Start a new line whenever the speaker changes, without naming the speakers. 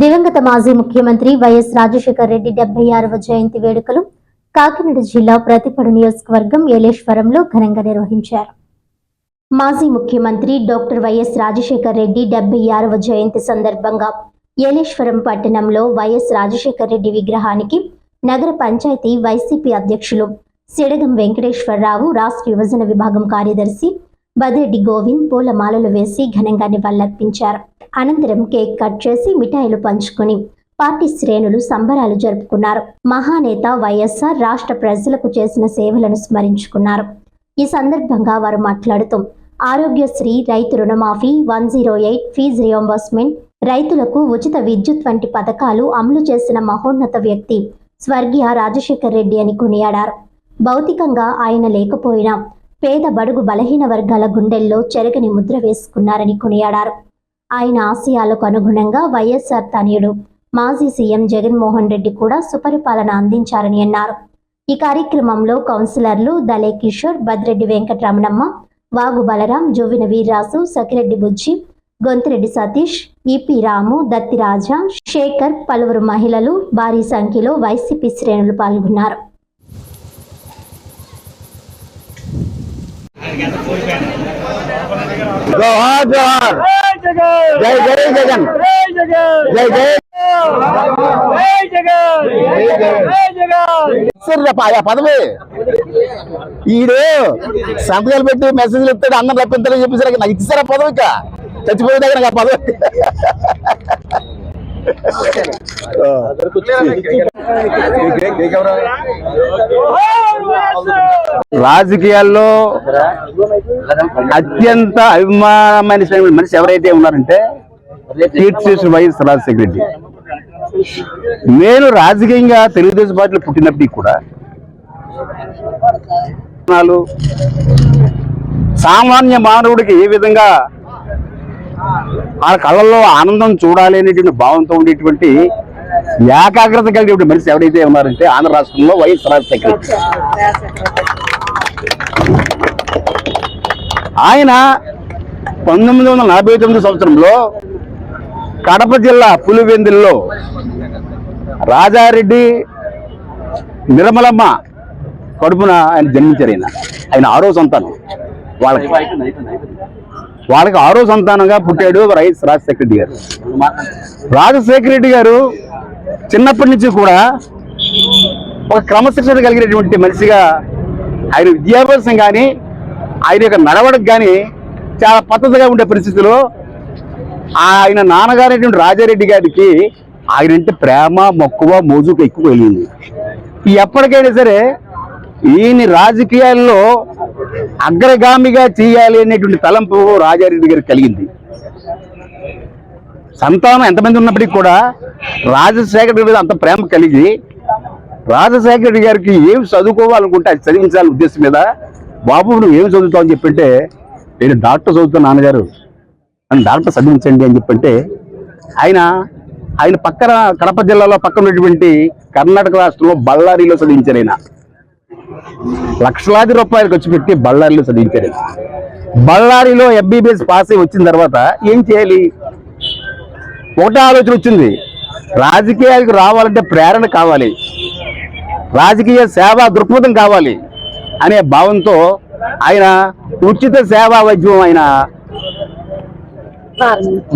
దివంగత మాజీ ముఖ్యమంత్రి వైఎస్ రాజశేఖర రెడ్డి డెబ్బై ఆరవ జయంతి వేడుకలు కాకినాడ జిల్లా ప్రతిపడు నియోజకవర్గం ఏలేశ్వరంలో ఘనంగా నిర్వహించారు. మాజీ ముఖ్యమంత్రి డాక్టర్ వైఎస్ రాజశేఖర రెడ్డి డెబ్బై ఆరవ జయంతి సందర్భంగా ఏలేశ్వరం పట్టణంలో వైఎస్ రాజశేఖర రెడ్డి విగ్రహానికి నగర పంచాయతీ వైసీపీ అధ్యక్షులు సిడగం వెంకటేశ్వరరావు రాష్ట్ర యువజన విభాగం కార్యదర్శి బదిరెడ్డి గోవింద్ పూలమాలలు వేసి ఘనంగా నివాళులర్పించారు. అనంతరం కేక్ కట్ చేసి మిఠాయిలు పంచుకుని పార్టీ శ్రేణులు సంబరాలు జరుపుకున్నారు. మహానేత వైఎస్ఆర్ రాష్ట్ర ప్రజలకు చేసిన సేవలను స్మరించుకున్నారు. ఈ సందర్భంగా వారు మాట్లాడుతూ ఆరోగ్యశ్రీ రైతు రుణమాఫీ one zero eight fee reimbursement రైతులకు ఉచిత విద్యుత్ వంటి పథకాలు అమలు చేసిన మహోన్నత వ్యక్తి స్వర్గీయ రాజశేఖర్ రెడ్డి అని కొనియాడారు. భౌతికంగా ఆయన లేకపోయినా పేద బడుగు బలహీన వర్గాల గుండెల్లో చెరగని ముద్ర వేసుకున్నారని కొనియాడారు. ఆయన ఆశయాలకు అనుగుణంగా వైఎస్ఆర్ తనయుడు. మాజీ సీఎం జగన్మోహన్ రెడ్డి కూడా సుపరిపాలన అందించారని అన్నారు. ఈ కార్యక్రమంలో కౌన్సిలర్లు దలే కిషోర్ బద్రెడ్డి వెంకటరమణమ్మ వాగు బలరాం జువ్విన వీర్రాజు సకిరెడ్డి బుజ్జి గొంతిరెడ్డి సతీష్ ఈపీ రాము దత్తి రాజా శేఖర్ పలువురు మహిళలు భారీ సంఖ్యలో వైసీపీ శ్రేణులు పాల్గొన్నారు.
జోహార్ జోహార్! జై జై జగన్ జై జై ఆ పదవి ఈడు సంతకాలు పెట్టి మెసేజ్లు ఇస్తాడు అన్నం రప్పిస్తాడని చెప్పేసరికి నాకు ఇచ్చేసారా పదవి ఇక చచ్చిపోయే దగ్గర నాకు ఆ పదవి రాజకీయాల్లో అత్యంత అభిమానమైన మనిషి ఎవరైతే ఉన్నారంటే కీర్తి వైఎస్ రాజశేఖర రెడ్డి నేను రాజకీయంగా తెలుగుదేశం పార్టీలో పుట్టినప్పటికీ కూడా సామాన్య మానవుడికి ఏ విధంగా ఆ కళ్ళల్లో ఆనందం చూడాలి అనేటువంటి భావంతో ఉండేటువంటి ఏకాగ్రత కలిగినటువంటి మనిషి ఎవరైతే ఉన్నారంటే ఆంధ్ర రాష్ట్రంలో వైఎస్ రాజశేఖర రెడ్డి ఆయన పంతొమ్మిది వందల నలభై తొమ్మిది సంవత్సరంలో కడప జిల్లా పులివెందుల్లో రాజారెడ్డి నిర్మలమ్మ కడుపున ఆయన జన్మించారు ఆయన ఆయన ఆరో సంతానం. వాళ్ళకి వాళ్ళకి ఆరో సంతానంగా పుట్టాడు రైస్ రాజశేఖర రెడ్డి గారు. రాజశేఖర రెడ్డి గారు చిన్నప్పటి నుంచి కూడా ఒక క్రమశిక్షణ కలిగినటువంటి మనిషిగా ఆయన విద్యాభ్యాసం కానీ ఆయన యొక్క నడవడికి కానీ చాలా పద్ధతిగా ఉండే పరిస్థితిలో ఆయన నాన్నగారైనటువంటి రాజారెడ్డి గారికి ఆయన అంటే ప్రేమ మక్కువ మోజుకు ఎక్కువ వెళ్ళింది. ఎప్పటికైనా సరే ఈయన రాజకీయాల్లో అగ్రగామిగా చేయాలి అనేటువంటి తలంపు రాజారెడ్డి గారికి కలిగింది. సంతానం ఎంతమంది ఉన్నప్పటికీ కూడా రాజశేఖర్ మీద అంత ప్రేమ కలిగి రాజశేఖర రెడ్డి గారికి ఏం చదువుకోవాలనుకుంటే అది చదివించాలని ఉద్దేశం మీద బాబు నువ్వు ఏం చదువుతావు అని చెప్పంటే నేను డాక్టర్ చదువుతాను నాన్నగారు. నన్ను డాక్టర్ చదివించండి అని చెప్పంటే ఆయన ఆయన పక్కన కడప జిల్లాలో పక్కన ఉన్నటువంటి కర్ణాటక రాష్ట్రంలో బళ్ళారిలో చదివించారు ఆయన. లక్షలాది రూపాయలు ఖర్చు పెట్టి బళ్ళారిలో చదివించారు బళ్ళారిలో ఎంబీబీఎస్ పాస్ అయి వచ్చిన తర్వాత ఏం చేయాలి? ఒకటే ఆలోచన వచ్చింది. రాజకీయాలకు రావాలంటే ప్రేరణ కావాలి. రాజకీయ సేవా దృక్పథం కావాలి అనే భావంతో ఆయన ఉచిత సేవా వైద్యం ఆయన.